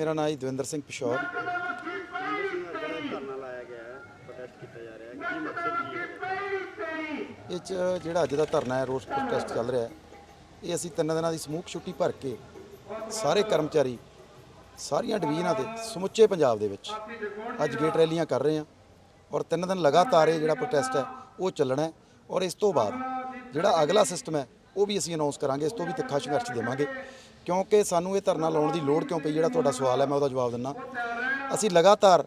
ਮੇਰਾ ਨਾਮ ਹੈ ਦਵਿੰਦਰ ਸਿੰਘ ਪਿਸ਼ੌਰ। ਇਹ 'ਚ ਜਿਹੜਾ ਅੱਜ ਦਾ ਧਰਨਾ ਹੈ, ਰੋਸ ਪ੍ਰੋਟੈਸਟ ਚੱਲ ਰਿਹਾ ਹੈ, ਇਹ ਅਸੀਂ ਤਿੰਨ ਦਿਨਾਂ ਦੀ ਸਮੂਹ ਛੁੱਟੀ ਭਰ ਕੇ ਸਾਰੇ ਕਰਮਚਾਰੀ, ਸਾਰੀਆਂ ਡਿਵੀਜ਼ਨਾਂ ਤੇ ਸਮੁੱਚੇ ਪੰਜਾਬ ਦੇ ਵਿੱਚ ਅੱਜ ਗੇਟ ਰੈਲੀਆਂ ਕਰ ਰਹੇ ਹਾਂ ਔਰ ਤਿੰਨ ਦਿਨ ਲਗਾਤਾਰ ਇਹ ਜਿਹੜਾ ਪ੍ਰੋਟੈਸਟ ਹੈ, ਉਹ ਚੱਲਣਾ ਹੈ ਔਰ ਇਸ ਤੋਂ ਬਾਅਦ ਜਿਹੜਾ ਅਗਲਾ ਸਿਸਟਮ ਹੈ, ਉਹ ਵੀ ਅਸੀਂ ਅਨਾਉਂਸ ਕਰਾਂਗੇ, ਇਸ ਤੋਂ ਵੀ ਤਿੱਖਾ ਸੰਘਰਸ਼ ਦੇਵਾਂਗੇ। ਕਿਉਂਕਿ ਸਾਨੂੰ ਇਹ ਧਰਨਾ ਲਾਉਣ ਦੀ ਲੋੜ ਕਿਉਂ ਪਈ? ਜਿਹੜਾ ਤੁਹਾਡਾ ਸਵਾਲ ਹੈ, ਮੈਂ ਉਹਦਾ ਜਵਾਬ ਦਿੰਦਾ। ਅਸੀਂ ਲਗਾਤਾਰ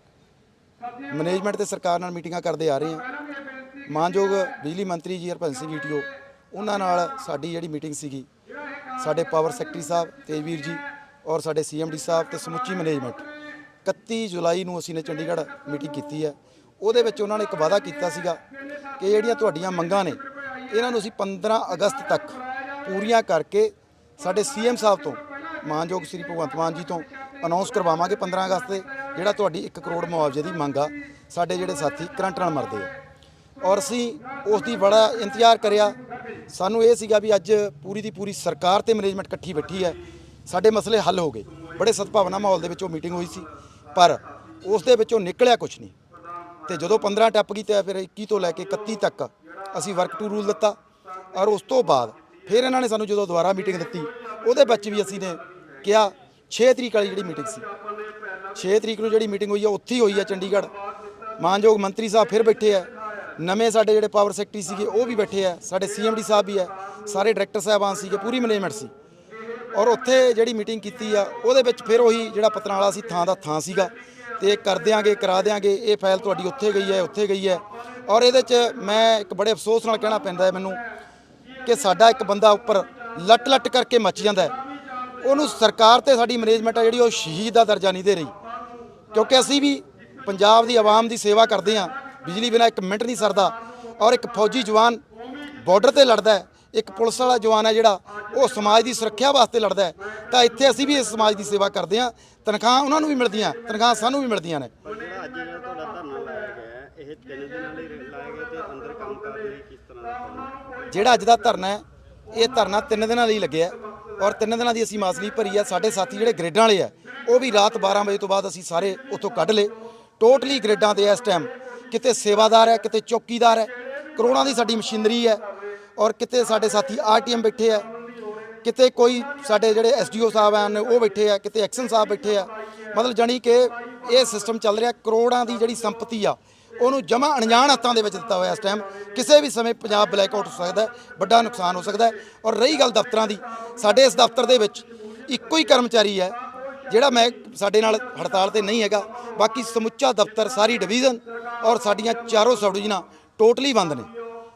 ਮੈਨੇਜਮੈਂਟ ਤੇ ਸਰਕਾਰ ਨਾਲ ਮੀਟਿੰਗਾਂ ਕਰਦੇ ਆ ਰਹੇ ਹਾਂ। ਮਾਨਯੋਗ ਬਿਜਲੀ ਮੰਤਰੀ ਜੀ, ਹਰਭਜਨ ਸਿੰਘ ਈਟੀਓ ਉਹਨਾਂ ਨਾਲ ਸਾਡੀ ਜਿਹੜੀ ਮੀਟਿੰਗ ਸੀਗੀ, ਸਾਡੇ ਪਾਵਰ ਸੈਕਟਰੀ ਸਾਹਿਬ, ਤੇਜਵੀਰ ਜੀ ਔਰ ਸਾਡੇ ਸੀਐਮਡੀ ਸਾਹਿਬ ਤੇ ਸਮੁੱਚੀ ਮੈਨੇਜਮੈਂਟ 31 ਜੁਲਾਈ ਨੂੰ ਅਸੀਂ ਨੇ ਚੰਡੀਗੜ੍ਹ ਮੀਟਿੰਗ ਕੀਤੀ ਹੈ। ਉਹਦੇ ਵਿੱਚ ਉਹਨਾਂ ਨੇ ਇੱਕ ਵਾਅਦਾ ਕੀਤਾ ਸੀਗਾ ਕਿ ਜਿਹੜੀਆਂ ਤੁਹਾਡੀਆਂ ਮੰਗਾਂ ਨੇ, ਇਹਨਾਂ ਨੂੰ ਅਸੀਂ 15 ਅਗਸਤ ਤੱਕ ਪੂਰੀਆਂ ਕਰਕੇ ਸਾਡੇ ਸੀਐਮ ਸਾਹਿਬ ਤੋਂ, ਮਾਨਯੋਗ ਸ੍ਰੀ ਭਗਵੰਤ ਮਾਨ ਜੀ ਤੋਂ ਅਨਾਉਂਸ ਕਰਵਾਵਾਂਗੇ 15 ਅਗਸਤ ਤੇ ਜਿਹੜਾ ਤੁਹਾਡੀ 1 ਕਰੋੜ ਮੁਆਵਜ਼ੇ ਦੀ ਮੰਗ ਆ, ਸਾਡੇ ਜਿਹੜੇ ਸਾਥੀ ਕਰੰਟ ਨਾਲ ਮਰਦੇ ਆ। ਔਰ ਅਸੀਂ ਉਸ ਦੀ ਬੜਾ ਇੰਤਜ਼ਾਰ ਕਰਿਆ। ਸਾਨੂੰ ਇਹ ਸੀਗਾ ਵੀ ਅੱਜ ਪੂਰੀ ਦੀ ਪੂਰੀ ਸਰਕਾਰ ਤੇ ਮੈਨੇਜਮੈਂਟ ਇਕੱਠੀ ਬੈਠੀ ਹੈ। ਸਾਡੇ ਮਸਲੇ ਹੱਲ ਹੋ ਗਏ। ਬੜੇ ਸਦਭਾਵਨਾ ਮਾਹੌਲ ਦੇ ਵਿੱਚ ਉਹ ਮੀਟਿੰਗ ਹੋਈ ਸੀ। ਪਰ ਉਸ ਦੇ ਵਿੱਚੋਂ ਨਿਕਲਿਆ ਕੁਝ ਨਹੀਂ। ਤੇ ਜਦੋਂ 15 ਟੱਪ ਗਈ ਤੇ ਫਿਰ 21 ਤੋਂ ਲੈ ਕੇ 31 ਤੱਕ ਅਸੀਂ ਵਰਕ ਟੂ ਰੂਲ ਦਿੱਤਾ। ਔਰ ਉਸ ਤੋਂ ਬਾਅਦ ਫਿਰ ਇਹਨਾਂ ਨੇ ਸਾਨੂੰ ਜਦੋਂ ਦੁਬਾਰਾ ਮੀਟਿੰਗ ਦਿੱਤੀ, ਉਹਦੇ ਵਿੱਚ ਵੀ ਅਸੀਂ ਨੇ ਕਿਹਾ 6 ਤਰੀਕ ਵਾਲੀ ਜਿਹੜੀ ਮੀਟਿੰਗ ਸੀ। 6 ਤਰੀਕ ਨੂੰ ਜਿਹੜੀ ਮੀਟਿੰਗ ਹੋਈ ਹੈ ਉੱਥੇ ਹੀ ਹੋਈ ਹੈ ਚੰਡੀਗੜ੍ਹ। ਮਾਨਯੋਗ ਮੰਤਰੀ ਸਾਹਿਬ ਫਿਰ ਬੈਠੇ ਆ। ਨਵੇਂ ਸਾਡੇ ਜਿਹੜੇ ਪਾਵਰ ਸੈਕਟਰੀ ਸੀਗੇ, ਉਹ ਵੀ ਬੈਠੇ ਆ। ਸਾਡੇ ਸੀਐਮਡੀ ਸਾਹਿਬ ਵੀ ਆ। ਸਾਰੇ ਡਾਇਰੈਕਟਰ ਸਾਹਿਬਾਨ ਸੀਗੇ, ਪੂਰੀ ਮੈਨੇਜਮੈਂਟ ਸੀ। ਔਰ ਉੱਥੇ ਜਿਹੜੀ ਮੀਟਿੰਗ ਕੀਤੀ ਆ, ਉਹਦੇ ਵਿੱਚ ਫਿਰ ਉਹੀ ਜਿਹੜਾ ਪਤਨਾਲਾ ਸੀ, ਥਾਂ ਦਾ ਥਾਂ ਸੀਗਾ। ਤੇ ਕਰ ਦਿਆਂਗੇ, ਕਰਾ ਦਿਆਂਗੇ, ਇਹ ਫਾਈਲ ਤੁਹਾਡੀ ਉੱਥੇ ਗਈ ਹੈ, ਉੱਥੇ ਗਈ ਹੈ। ਔਰ ਇਹਦੇ 'ਚ ਮੈਂ ਇੱਕ ਬੜੇ ਅਫਸੋਸ ਨਾਲ ਕਹਿਣਾ ਪੈਂਦਾ ਹੈ ਮੈਨੂੰ ਕਿ ਸਾਡਾ ਇੱਕ ਬੰਦਾ ਉੱਪਰ ਲੱਟ ਲੱਟ ਕਰਕੇ ਮੱਚ ਜਾਂਦਾ ਉਹਨੂੰ ਸਰਕਾਰ ਤੇ ਸਾਡੀ ਮੈਨੇਜਮੈਂਟ ਆ ਜਿਹੜੀ ਉਹ ਸ਼ਹੀਦ ਦਾ ਦਰਜਾ ਨਹੀਂ ਦੇ ਰਹੀ। ਕਿਉਂਕਿ ਅਸੀਂ ਵੀ ਪੰਜਾਬ ਦੀ ਆਵਾਮ ਦੀ ਸੇਵਾ ਕਰਦੇ ਹਾਂ। ਬਿਜਲੀ ਬਿਨਾ ਇੱਕ ਮਿੰਟ ਨਹੀਂ ਸਰਦਾ। ਔਰ ਇੱਕ ਫੌਜੀ ਜਵਾਨ ਬਾਰਡਰ ਤੇ ਲੜਦਾ ਹੈ। ਇੱਕ ਪੁਲਿਸ ਵਾਲਾ ਜਵਾਨ ਹੈ ਜਿਹੜਾ, ਉਹ ਸਮਾਜ ਦੀ ਸੁਰੱਖਿਆ ਵਾਸਤੇ ਲੜਦਾ ਹੈ। ਤਾਂ ਇੱਥੇ ਅਸੀਂ ਵੀ ਇਸ ਸਮਾਜ ਦੀ ਸੇਵਾ ਕਰਦੇ ਹਾਂ। ਤਨਖਾਹ ਉਹਨਾਂ ਨੂੰ ਵੀ ਮਿਲਦੀਆਂ, ਤਨਖਾਹ ਸਾਨੂੰ ਵੀ ਮਿਲਦੀਆਂ ਨੇ। ਇਹ ਤਿੰਨ ਦਿਨਾਂ ਲਈ ਲਾਇਆ ਗਿਆ ਤੇ ਅੰਦਰ ਕੰਮ ਕਰ ਲਈ ਕਿਸ ਤਰ੍ਹਾਂ ਦਾ ਜਿਹੜਾ ਅੱਜ ਦਾ ਧਰਨਾ ਹੈ, ਇਹ ਧਰਨਾ ਤਿੰਨ ਦਿਨਾਂ ਲਈ ਲੱਗਿਆ ਔਰ ਤਿੰਨ ਦਿਨਾਂ ਦੀ ਅਸੀਂ ਮਾਸਲੀ ਭਰੀ ਹੈ, ਸਾਡੇ ਸਾਥੀ ਜਿਹੜੇ ਗ੍ਰੇਡਾਂ ਵਾਲੇ ਆ, ਉਹ ਵੀ ਰਾਤ 12 ਵਜੇ ਤੋਂ ਬਾਅਦ ਅਸੀਂ ਸਾਰੇ ਉੱਥੋਂ ਕੱਢ ਲਏ। ਟੋਟਲੀ ਗ੍ਰੇਡਾਂ ਦੇ ਇਸ ਟਾਈਮ ਕਿਤੇ ਸੇਵਾਦਾਰ ਹੈ, ਕਿਤੇ ਚੌਕੀਦਾਰ ਹੈ, ਕਰੋੜਾਂ ਦੀ ਸਾਡੀ ਮਸ਼ੀਨਰੀ ਹੈ ਔਰ ਕਿਤੇ ਸਾਡੇ ਸਾਥੀ ਆਰਟੀਐਮ ਬੈਠੇ ਆ, ਕਿਤੇ ਕੋਈ ਸਾਡੇ ਜਿਹੜੇ ਐਸਡੀਓ ਸਾਹਿਬ ਹਨ, ਉਹ ਬੈਠੇ ਆ, ਕਿਤੇ ਐਕਸ਼ਨ ਸਾਹਿਬ ਬੈਠੇ ਆ। ਮਤਲਬ ਜਾਣੀ ਕਿ ਇਹ ਸਿਸਟਮ ਚੱਲ ਰਿਹਾ, ਕਰੋੜਾਂ ਦੀ ਜਿਹੜੀ ਸੰਪਤੀ ਆ ਉਹਨੂੰ ਜਮਾ ਅਣਜਾਣ ਹੱਥਾਂ ਦੇ ਵਿੱਚ ਦਿੱਤਾ ਹੋਇਆ ਇਸ ਟਾਈਮ ਕਿਸੇ ਵੀ ਸਮੇਂ ਪੰਜਾਬ ਬਲੈਕ ਆਊਟ ਹੋ ਸਕਦਾ ਵੱਡਾ ਨੁਕਸਾਨ ਹੋ ਸਕਦਾ ਔਰ ਰਹੀ ਗੱਲ ਦਫ਼ਤਰਾਂ ਦੀ, ਸਾਡੇ ਇਸ ਦਫ਼ਤਰ ਦੇ ਵਿੱਚ ਇੱਕੋ ਹੀ ਕਰਮਚਾਰੀ ਹੈ, ਜਿਹੜਾ ਮੈਂ ਸਾਡੇ ਨਾਲ ਹੜਤਾਲ ਤੇ ਨਹੀਂ ਹੈਗਾ। ਬਾਕੀ ਸਮੁੱਚਾ ਦਫ਼ਤਰ, ਸਾਰੀ ਡਿਵੀਜ਼ਨ ਔਰ ਸਾਡੀਆਂ ਚਾਰੋਂ ਸਬ ਡਿਵੀਜ਼ਨਾਂ ਟੋਟਲੀ ਬੰਦ ਨੇ।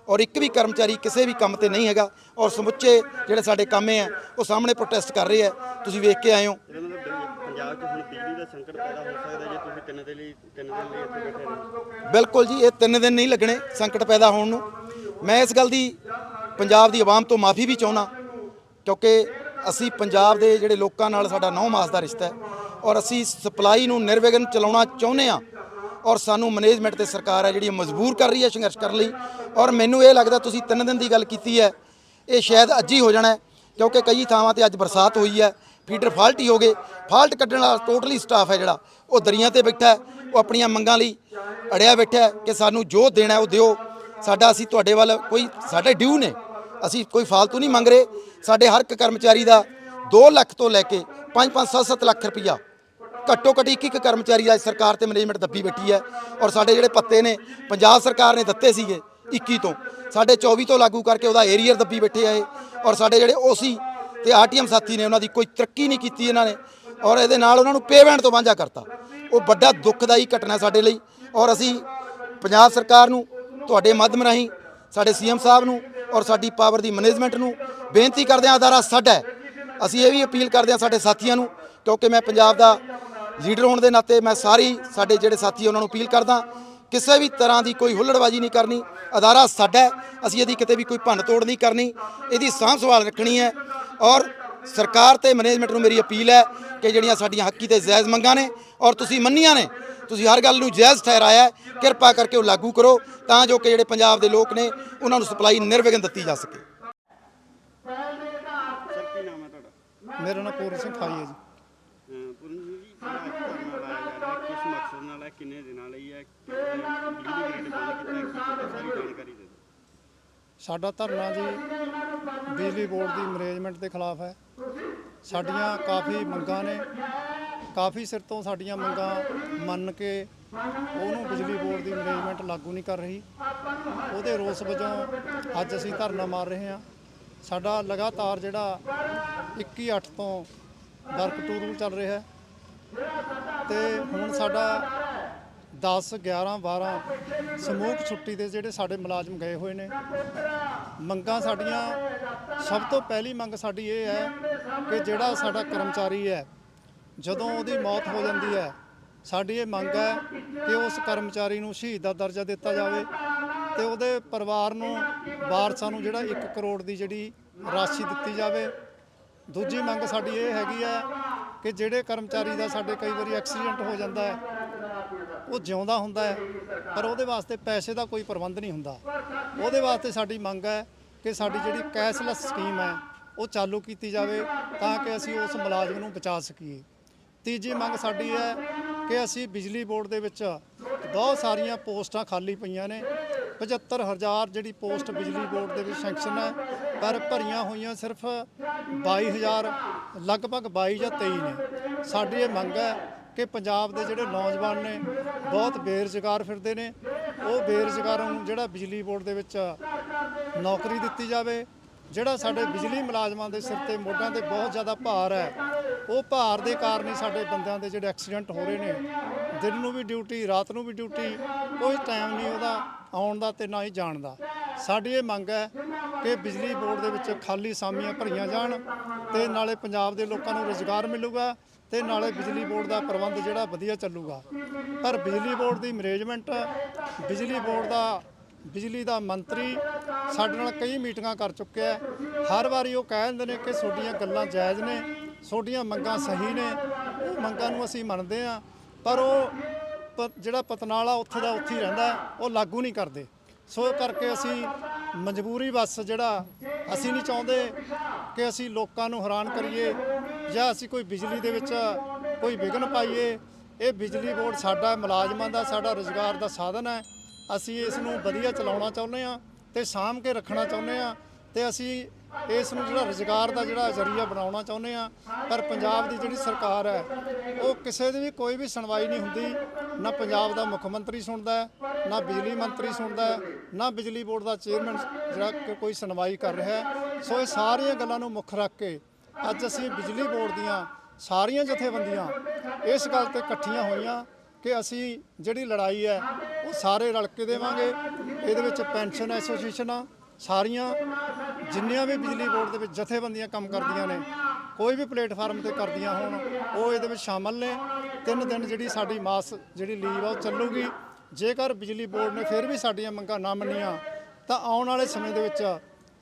ਔਰ ਇੱਕ ਵੀ ਕਰਮਚਾਰੀ ਕਿਸੇ ਵੀ ਕੰਮ ਤੇ ਨਹੀਂ ਹੈਗਾ ਔਰ ਸਮੁੱਚੇ ਜਿਹੜੇ ਸਾਡੇ ਕਾਮੇ ਆ ਉਹ ਸਾਹਮਣੇ ਪ੍ਰੋਟੈਸਟ ਕਰ ਰਹੇ ਆ ਤੁਸੀਂ ਵੇਖ ਕੇ ਆਏ ਹੋ। ਪੰਜਾਬ 'ਚ ਹੁਣ ਬਿਜਲੀ ਦਾ ਸੰਕਟ ਪੈਦਾ ਹੋ ਸਕਦਾ ਜੇ ਤਿੰਨ ਦਿਨ ਲਈ, ਤਿੰਨ ਦਿਨ ਲਈ ਇੱਥੇ ਬੈਠੇ ਰਹੋ ਬਿਲਕੁਲ ਜੀ, ਇਹ ਤਿੰਨ ਦਿਨ ਨਹੀਂ ਲੱਗਣੇ ਸੰਕਟ ਪੈਦਾ ਹੋਣ ਨੂੰ। ਮੈਂ ਇਸ ਗੱਲ ਦੀ ਪੰਜਾਬ ਦੀ ਆਵਾਮ ਤੋਂ ਮਾਫੀ ਵੀ ਚਾਹੁੰਦਾ, ਕਿਉਂਕਿ ਅਸੀਂ ਪੰਜਾਬ ਦੇ ਜਿਹੜੇ ਲੋਕਾਂ ਨਾਲ ਸਾਡਾ ਨੌ ਮਾਸ ਦਾ ਰਿਸ਼ਤਾ ਹੈ ਔਰ ਅਸੀਂ ਸਪਲਾਈ ਨੂੰ ਨਿਰਵਿਘਨ ਚਲਾਉਣਾ ਚਾਹੁੰਦੇ ਆ ਔਰ ਸਾਨੂੰ ਮੈਨੇਜਮੈਂਟ ਤੇ ਸਰਕਾਰ ਹੈ ਜਿਹੜੀ ਮਜਬੂਰ ਕਰ ਰਹੀ ਹੈ ਸੰਘਰਸ਼ ਕਰਨ ਲਈ। ਔਰ ਮੈਨੂੰ ਇਹ ਲੱਗਦਾ ਤੁਸੀਂ ਤਿੰਨ ਦਿਨ ਦੀ ਗੱਲ ਕੀਤੀ ਹੈ, ਇਹ ਸ਼ਾਇਦ ਅੱਜ ਹੀ ਹੋ ਜਾਣਾ ਕਿਉਂਕਿ ਕਈ ਥਾਵਾਂ ਤੇ ਅੱਜ ਬਰਸਾਤ ਹੋਈ ਹੈ। ਫੀਡਰ ਫਾਲਟ ਹੀ ਹੋ ਗਏ। ਫਾਲਟ ਕੱਢਣ ਵਾਲਾ ਟੋਟਲੀ ਸਟਾਫ ਹੈ ਜਿਹੜਾ। ਉਹ ਦਰੀਆਂ ਤੇ ਬੈਠਾ ਹੈ। ਉਹ ਆਪਣੀਆਂ ਮੰਗਾਂ ਲਈ ਅੜਿਆ ਬੈਠਾ ਹੈ ਕਿ ਸਾਨੂੰ ਜੋ ਦੇਣਾ ਉਹ ਦਿਓ। ਸਾਡਾ ਅਸੀਂ ਤੁਹਾਡੇ ਵੱਲ ਕੋਈ ਸਾਡੇ ਡਿਊ ਨੇ। ਅਸੀਂ ਕੋਈ ਫਾਲਤੂ ਨਹੀਂ ਮੰਗ ਰਹੇ। ਸਾਡੇ ਹਰ ਇੱਕ ਕਰਮਚਾਰੀ ਦਾ 2 ਲੱਖ ਤੋਂ ਲੈ ਕੇ 5-5 7-7 ਲੱਖ ਰੁਪਈਆ। ਘੱਟੋ ਘੱਟ ਇੱਕ ਇੱਕ ਕਰਮਚਾਰੀ ਅੱਜ ਸਰਕਾਰ ਤੇ ਮੈਨੇਜਮੈਂਟ ਦੱਬੀ ਬੈਠੀ ਹੈ। ਔਰ ਸਾਡੇ ਜਿਹੜੇ ਪੱਤੇ ਨੇ, ਪੰਜਾਬ ਸਰਕਾਰ ਨੇ ਦਿੱਤੇ ਸੀਗੇ 21 ਤੋਂ। ਸਾਡੇ 24 ਤੋਂ ਲਾਗੂ ਕਰਕੇ ਉਹਦਾ ਏਰੀਅਰ ਦੱਬੀ ਬੈਠੇ ਆਏ ਔਰ ਸਾਡੇ ਜਿਹੜੇ ਓਸੀ ਤੇ ਆਰਟੀਐਮ ਸਾਥੀ ਨੇ ਉਹਨਾਂ ਦੀ ਕੋਈ ਤਰੱਕੀ ਨਹੀਂ ਕੀਤੀ ਇਹਨਾਂ ਨੇ। ਔਰ ਇਹਦੇ ਨਾਲ ਉਹਨਾਂ ਨੂੰ ਪੇਮੈਂਟ ਤੋਂ ਵਾਂਝਾ ਕਰਤਾ। ਉਹ ਵੱਡਾ ਦੁੱਖਦਾਈ ਘਟਨਾ ਸਾਡੇ ਲਈ। ਔਰ ਅਸੀਂ ਪੰਜਾਬ ਸਰਕਾਰ ਨੂੰ, ਤੁਹਾਡੇ ਮਾਧਿਅਮ ਰਾਹੀਂ, ਸਾਡੇ ਸੀਐਮ ਸਾਹਿਬ ਨੂੰ ਔਰ ਸਾਡੀ ਪਾਵਰ ਦੀ ਮੈਨੇਜਮੈਂਟ ਨੂੰ ਬੇਨਤੀ ਕਰਦੇ ਹਾਂ, ਅਦਾਰਾ ਸਾਡਾ ਅਸੀਂ ਇਹ ਵੀ ਅਪੀਲ ਕਰਦੇ ਹਾਂ ਸਾਡੇ ਸਾਥੀਆਂ ਨੂੰ, ਕਿਉਂਕਿ ਮੈਂ ਪੰਜਾਬ ਦਾ ਲੀਡਰ ਹੋਣ ਦੇ ਨਾਤੇ ਮੈਂ ਸਾਰੀ ਸਾਡੇ ਜਿਹੜੇ ਸਾਥੀ ਉਹਨਾਂ ਨੂੰ ਅਪੀਲ ਕਰਦਾ ਕਿਸੇ ਵੀ ਤਰ੍ਹਾਂ ਦੀ ਕੋਈ ਹੁੱਲੜਬਾਜੀ ਨਹੀਂ ਕਰਨੀ। ਅਦਾਰਾ ਸਾਡਾ ਅਸੀਂ ਇਹਦੀ ਕਿਤੇ ਵੀ ਕੋਈ ਭੰਨ ਤੋੜ ਨਹੀਂ ਕਰਨੀ। ਇਹਦੀ ਸਾਂਭ ਸੰਭਾਲ ਰੱਖਣੀ ਹੈ। ਔਰ ਸਰਕਾਰ ਤੇ ਮੈਨੇਜਮੈਂਟ ਨੂੰ ਮੇਰੀ ਅਪੀਲ ਹੈ ਕਿ ਜਿਹੜੀਆਂ ਸਾਡੀਆਂ ਹੱਕੀ ਤੇ ਜਾਇਜ਼ ਮੰਗਾਂ ਨੇ ਔਰ ਤੁਸੀਂ ਮੰਨੀਆਂ ਨੇ ਤੁਸੀਂ ਹਰ ਗੱਲ ਨੂੰ ਜਾਇਜ਼ ਠਹਿਰਾਇਆ ਹੈ, ਕਿਰਪਾ ਕਰਕੇ ਉਹ ਲਾਗੂ ਕਰੋ ਤਾਂ ਜੋ ਕਿ ਜਿਹੜੇ ਪੰਜਾਬ ਦੇ ਲੋਕ ਨੇ ਉਹਨਾਂ ਨੂੰ ਸਪਲਾਈ ਨਿਰਵਿਘਨ ਦਿੱਤੀ ਜਾ ਸਕੇ। ਮੇਰਾ ਨਾਮ ਪੂਰਨ ਸਿੰਘ ਖਾਈ ਹੈ ਜੀ। ਅਹ ਪੂਰਨ ਜੀ ਜਿਹੜਾ ਅੱਜ ਧਰਨਾ ਲਾਇਆ ਜਾ ਰਿਹਾ ਕਿਸ ਮਕਸਦ ਨਾਲ ਹੈ ਕਿੰਨੇ ਦਿਨਾਂ ਲਈ ਹੈ ਬਿਜਲੀ ਗ੍ਰਿਡ ਬੰਦ ਕੀਤਾ ਹੈ ਕੀ ਪਤਾ ਸਾਰੀ ਜਾਣਕਾਰੀ ਦੇ ਦਿਓ। ਸਾਡਾ ਧਰਨਾ ਜੀ ਬਿਜਲੀ ਬੋਰਡ ਦੀ ਮੈਨੇਜਮੈਂਟ ਦੇ ਖਿਲਾਫ ਹੈ। ਸਾਡੀਆਂ ਕਾਫੀ ਮੰਗਾਂ ਨੇ। ਕਾਫੀ ਸਿਰ ਤੋਂ ਸਾਡੀਆਂ ਮੰਗਾਂ ਮੰਨ ਕੇ ਉਹਨੂੰ ਬਿਜਲੀ ਬੋਰਡ ਦੀ ਮੈਨੇਜਮੈਂਟ ਲਾਗੂ ਨਹੀਂ ਕਰ ਰਹੀ। ਉਹਦੇ ਰੋਸ ਵਜੋਂ ਅੱਜ ਅਸੀਂ ਧਰਨਾ ਮਾਰ ਰਹੇ ਹਾਂ। ਸਾਡਾ ਲਗਾਤਾਰ ਜਿਹੜਾ 21/8 ਤੋਂ ਵਰਕ ਟੂ ਰੂਲ ਚੱਲ ਰਿਹਾ ਹੈ। ਤੇ ਹੁਣ ਸਾਡਾ 10 11 12 ਸਮੂਹ ਛੁੱਟੀ ਦੇ ਜਿਹੜੇ ਸਾਡੇ ਮੁਲਾਜ਼ਮ ਗਏ ਹੋਏ ਨੇ। ਮੰਗਾਂ ਸਾਡੀਆਂ, ਸਭ ਤੋਂ ਪਹਿਲੀ ਮੰਗ ਸਾਡੀ ਇਹ ਹੈ ਕਿ ਜਿਹੜਾ ਸਾਡਾ ਕਰਮਚਾਰੀ ਹੈ, ਜਦੋਂ ਉਹਦੀ ਮੌਤ ਹੋ ਜਾਂਦੀ ਹੈ, ਸਾਡੀ ਇਹ ਮੰਗ ਹੈ ਕਿ ਉਸ ਕਰਮਚਾਰੀ ਨੂੰ ਸ਼ਹੀਦ ਦਾ ਦਰਜਾ ਦਿੱਤਾ ਜਾਵੇ ਤੇ ਉਹਦੇ ਪਰਿਵਾਰ ਨੂੰ, ਵਾਰਸਾਂ ਨੂੰ ਜਿਹੜਾ 1 ਕਰੋੜ ਦੀ ਜਿਹੜੀ ਰਾਸ਼ੀ ਦਿੱਤੀ ਜਾਵੇ। ਦੂਜੀ ਮੰਗ ਸਾਡੀ ਇਹ ਹੈਗੀ ਹੈ ਕਿ ਜਿਹੜੇ ਕਰਮਚਾਰੀ ਦਾ ਸਾਡੇ ਕਈ ਵਾਰੀ ਐਕਸੀਡੈਂਟ ਹੋ ਜਾਂਦਾ ਹੈ ਉਹ ਜਿਉਂਦਾ ਹੁੰਦਾ ਹੈ, ਪਰ ਉਹਦੇ ਵਾਸਤੇ ਪੈਸੇ ਦਾ ਕੋਈ ਪ੍ਰਬੰਧ ਨਹੀਂ ਹੁੰਦਾ। ਉਹਦੇ ਵਾਸਤੇ ਸਾਡੀ ਮੰਗ ਹੈ ਕਿ ਸਾਡੀ ਜਿਹੜੀ ਕੈਸ਼ਲੈਸ ਸਕੀਮ ਹੈ, ਉਹ ਚਾਲੂ ਕੀਤੀ ਜਾਵੇ ਤਾਂ ਕਿ ਅਸੀਂ ਉਸ ਮੁਲਾਜ਼ਮ ਨੂੰ ਬਚਾ ਸਕੀਏ। ਤੀਜੀ ਮੰਗ ਸਾਡੀ ਹੈ ਕਿ ਅਸੀਂ ਬਿਜਲੀ ਬੋਰਡ ਦੇ ਵਿੱਚ ਬਹੁਤ ਸਾਰੀਆਂ ਪੋਸਟਾਂ ਖਾਲੀ ਪਈਆਂ ਨੇ। 75000 ਜਿਹੜੀ ਪੋਸਟ ਬਿਜਲੀ ਬੋਰਡ ਦੇ ਵਿੱਚ ਸੈਂਕਸ਼ਨ ਹੈ, ਪਰ ਭਰੀਆਂ ਹੋਈਆਂ ਸਿਰਫ 22000 ਲਗਭਗ 22 ਜਾਂ 23 ਨੇ। ਸਾਡੀ ਇਹ ਮੰਗ ਹੈ ਕਿ ਪੰਜਾਬ ਦੇ ਜਿਹੜੇ ਨੌਜਵਾਨ ਨੇ ਬਹੁਤ ਬੇਰੁਜ਼ਗਾਰ ਫਿਰਦੇ ਨੇ। ਉਹ ਬੇਰੁਜ਼ਗਾਰਾਂ ਨੂੰ ਜਿਹੜਾ ਬਿਜਲੀ ਬੋਰਡ ਦੇ ਵਿੱਚ ਨੌਕਰੀ ਦਿੱਤੀ ਜਾਵੇ, ਜਿਹੜਾ ਸਾਡੇ ਬਿਜਲੀ ਮੁਲਾਜ਼ਮਾਂ ਦੇ ਸਿਰ ਤੇ ਮੋਢਿਆਂ ਤੇ ਬਹੁਤ ਜ਼ਿਆਦਾ ਭਾਰ ਹੈ, ਉਹ ਭਾਰ ਦੇ ਕਾਰਨ ਹੀ ਸਾਡੇ ਬੰਦਿਆਂ ਦੇ ਜਿਹੜੇ ਐਕਸੀਡੈਂਟ ਹੋ ਰਹੇ ਨੇ। ਦਿਨ ਨੂੰ ਵੀ ਡਿਊਟੀ, ਰਾਤ ਨੂੰ ਵੀ ਡਿਊਟੀ, ਕੋਈ ਟਾਈਮ ਨਹੀਂ ਉਹਦਾ ਆਉਣ ਦਾ ਤੇ ਨਾ ਹੀ ਜਾਣ ਦਾ। ਸਾਡੀ ਇਹ ਮੰਗ ਹੈ ਕਿ ਬਿਜਲੀ ਬੋਰਡ ਦੇ ਵਿੱਚ ਖਾਲੀ ਸਾਮੀਆਂ ਭਰੀਆਂ ਜਾਣ ਤੇ ਨਾਲੇ ਪੰਜਾਬ ਦੇ ਲੋਕਾਂ ਨੂੰ ਰੋਜ਼ਗਾਰ ਮਿਲੂਗਾ ਤੇ ਨਾਲੇ ਬਿਜਲੀ ਬੋਰਡ ਦਾ ਪ੍ਰਬੰਧ ਜਿਹੜਾ ਵਧੀਆ ਚੱਲੂਗਾ। ਪਰ ਬਿਜਲੀ ਬੋਰਡ ਦੀ ਮੈਨੇਜਮੈਂਟ ਬਿਜਲੀ ਬੋਰਡ ਦਾ, ਬਿਜਲੀ ਦਾ ਮੰਤਰੀ ਸਾਡੇ ਨਾਲ ਕਈ ਮੀਟਿੰਗਾਂ ਕਰ ਚੁੱਕਿਆ ਹਰ ਵਾਰੀ ਉਹ ਕਹਿ ਦਿੰਦੇ ਨੇ ਕਿ ਤੁਹਾਡੀਆਂ ਗੱਲਾਂ ਜਾਇਜ਼ ਨੇ, ਤੁਹਾਡੀਆਂ ਮੰਗਾਂ ਸਹੀ ਨੇ, ਉਹ ਮੰਗਾਂ ਨੂੰ ਅਸੀਂ ਮੰਨਦੇ ਹਾਂ, ਪਰ ਉਹ ਪ- ਜਿਹੜਾ ਪਤਨਾਲਾ ਉੱਥੇ ਦਾ ਉੱਥੇ ਹੀ ਰਹਿੰਦਾ ਉਹ ਲਾਗੂ ਨਹੀਂ ਕਰਦੇ। ਸੋ ਕਰਕੇ ਅਸੀਂ ਮਜਬੂਰੀ ਬਸ ਜਿਹੜਾ ਅਸੀਂ ਨਹੀਂ ਚਾਹੁੰਦੇ ਕਿ ਅਸੀਂ ਲੋਕਾਂ ਨੂੰ ਹੈਰਾਨ ਕਰੀਏ ਜਾਂ ਅਸੀਂ ਕੋਈ ਬਿਜਲੀ ਦੇ ਵਿੱਚ ਕੋਈ ਵਿਘਨ ਪਾਈਏ। ਇਹ ਬਿਜਲੀ ਬੋਰਡ ਸਾਡਾ ਮੁਲਾਜ਼ਮਾਂ ਦਾ, ਸਾਡਾ ਰੋਜ਼ਗਾਰ ਦਾ ਸਾਧਨ ਹੈ। ਅਸੀਂ ਇਸ ਨੂੰ ਵਧੀਆ ਚਲਾਉਣਾ ਚਾਹੁੰਦੇ ਹਾਂ ਤੇ ਸਾਂਭ ਕੇ ਰੱਖਣਾ ਚਾਹੁੰਦੇ ਹਾਂ ਤੇ ਅਸੀਂ ਇਸ ਨੂੰ ਜਿਹੜਾ ਰੋਜ਼ਗਾਰ ਦਾ ਜਿਹੜਾ ਜ਼ਰੀਆ ਬਣਾਉਣਾ ਚਾਹੁੰਦੇ ਹਾਂ। ਪਰ ਪੰਜਾਬ ਦੀ ਜਿਹੜੀ ਸਰਕਾਰ ਹੈ, ਉਹ ਕਿਸੇ ਦੀ ਵੀ ਕੋਈ ਵੀ ਸੁਣਵਾਈ ਨਹੀਂ ਹੁੰਦੀ। ਨਾ ਪੰਜਾਬ ਦਾ ਮੁੱਖ ਮੰਤਰੀ ਸੁਣਦਾ ਨਾ ਬਿਜਲੀ ਮੰਤਰੀ ਸੁਣਦਾ ਨਾ ਬਿਜਲੀ ਬੋਰਡ ਦਾ ਚੇਅਰਮੈਨ ਜਿਹੜਾ ਕਿ ਕੋਈ ਸੁਣਵਾਈ ਕਰ ਰਿਹਾ ਸੋ ਇਹ ਸਾਰੀਆਂ ਗੱਲਾਂ ਨੂੰ ਮੁੱਖ ਰੱਖ ਕੇ ਅੱਜ ਅਸੀਂ ਬਿਜਲੀ ਬੋਰਡ ਦੀਆਂ ਸਾਰੀਆਂ ਜਥੇਬੰਦੀਆਂ ਇਸ ਗੱਲ ਤੇ ਇਕੱਠੀਆਂ ਹੋਈਆਂ ਕਿ ਅਸੀਂ ਜਿਹੜੀ ਲੜਾਈ ਹੈ, ਉਹ ਸਾਰੇ ਰਲ ਕੇ ਦੇਵਾਂਗੇ। ਇਹਦੇ ਵਿੱਚ ਪੈਨਸ਼ਨ ਐਸੋਸੀਏਸ਼ਨਾਂ ਸਾਰੀਆਂ, ਜਿੰਨੀਆਂ ਵੀ ਬਿਜਲੀ ਬੋਰਡ ਦੇ ਵਿੱਚ ਜਥੇਬੰਦੀਆਂ ਕੰਮ ਕਰਦੀਆਂ ਨੇ, ਕੋਈ ਵੀ ਪਲੇਟਫਾਰਮ ਤੇ ਕਰਦੀਆਂ ਹੋਣ, ਉਹ ਇਹਦੇ ਵਿੱਚ ਸ਼ਾਮਲ ਨੇ। ਤਿੰਨ ਦਿਨ ਜਿਹੜੀ ਸਾਡੀ ਮਾਸ, ਜਿਹੜੀ ਲੀਵ ਆ, ਉਹ ਚੱਲੂਗੀ। ਜੇਕਰ ਬਿਜਲੀ ਬੋਰਡ ਨੇ ਫਿਰ ਵੀ ਸਾਡੀਆਂ ਮੰਗਾਂ ਨਾ ਮੰਨੀਆਂ, ਤਾਂ ਆਉਣ ਵਾਲੇ ਸਮੇਂ ਦੇ ਵਿੱਚ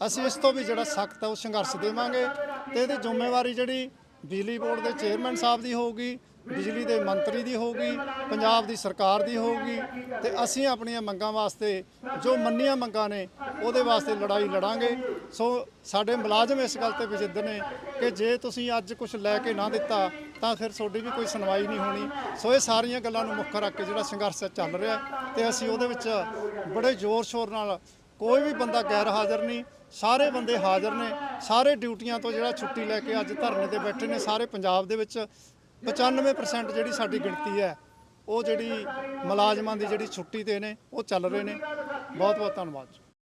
ਅਸੀਂ ਇਸ ਤੋਂ ਵੀ ਜਿਹੜਾ ਸਖਤ ਆ, ਉਹ ਸੰਘਰਸ਼ ਦੇਵਾਂਗੇ। ਤੇ ਇਹਦੀ ਜ਼ਿੰਮੇਵਾਰੀ ਜਿਹੜੀ ਬਿਜਲੀ ਬੋਰਡ ਦੇ ਚੇਅਰਮੈਨ ਸਾਹਿਬ ਦੀ ਹੋਊਗੀ, ਬਿਜਲੀ ਦੇ ਮੰਤਰੀ ਦੀ ਹੋਊਗੀ, ਪੰਜਾਬ ਦੀ ਸਰਕਾਰ ਦੀ ਹੋਊਗੀ, ਤੇ ਅਸੀਂ ਆਪਣੀਆਂ ਮੰਗਾਂ ਵਾਸਤੇ, ਜੋ ਮੰਨੀਆਂ ਮੰਗਾਂ ਨੇ, ਉਹਦੇ ਵਾਸਤੇ ਲੜਾਈ ਲੜਾਂਗੇ। ਸੋ ਸਾਡੇ ਮੁਲਾਜ਼ਮ ਇਸ ਗੱਲ ਤੇ ਵਿਜਿੱਦ ਨੇ ਕਿ ਜੇ ਤੁਸੀਂ ਅੱਜ ਕੁਝ ਲੈ ਕੇ ਨਾ ਦਿੱਤਾ ਤਾਂ ਫਿਰ ਤੁਹਾਡੀ ਵੀ ਕੋਈ ਸੁਣਵਾਈ ਨਹੀਂ ਹੋਣੀ। ਸੋ ਇਹ ਸਾਰੀਆਂ ਗੱਲਾਂ ਨੂੰ ਮੁੱਖ ਰੱਖ ਕੇ ਜਿਹੜਾ ਸੰਘਰਸ਼ ਚੱਲ ਰਿਹਾ ਤੇ ਅਸੀਂ ਉਹਦੇ ਵਿੱਚ ਬੜੇ ਜ਼ੋਰ ਸ਼ੋਰ ਨਾਲ ਕੋਈ ਵੀ ਬੰਦਾ ਗੈਰ ਹਾਜ਼ਰ ਨਹੀਂ, ਸਾਰੇ ਬੰਦੇ ਹਾਜ਼ਰ ਨੇ, ਸਾਰੇ ਡਿਊਟੀਆਂ ਤੋਂ ਜਿਹੜਾ ਛੁੱਟੀ ਲੈ ਕੇ ਅੱਜ ਧਰਨੇ ਤੇ ਬੈਠੇ ਨੇ, ਸਾਰੇ ਪੰਜਾਬ ਦੇ ਵਿੱਚ 95% ਜਿਹੜੀ ਸਾਡੀ ਗਿਣਤੀ ਹੈ, ਉਹ ਜਿਹੜੀ ਮੁਲਾਜ਼ਮਾਂ ਦੀ ਜਿਹੜੀ ਛੁੱਟੀ ਤੇ ਨੇ, ਉਹ ਚੱਲ ਰਹੇ ਨੇ। ਬਹੁਤ ਬਹੁਤ ਧੰਨਵਾਦ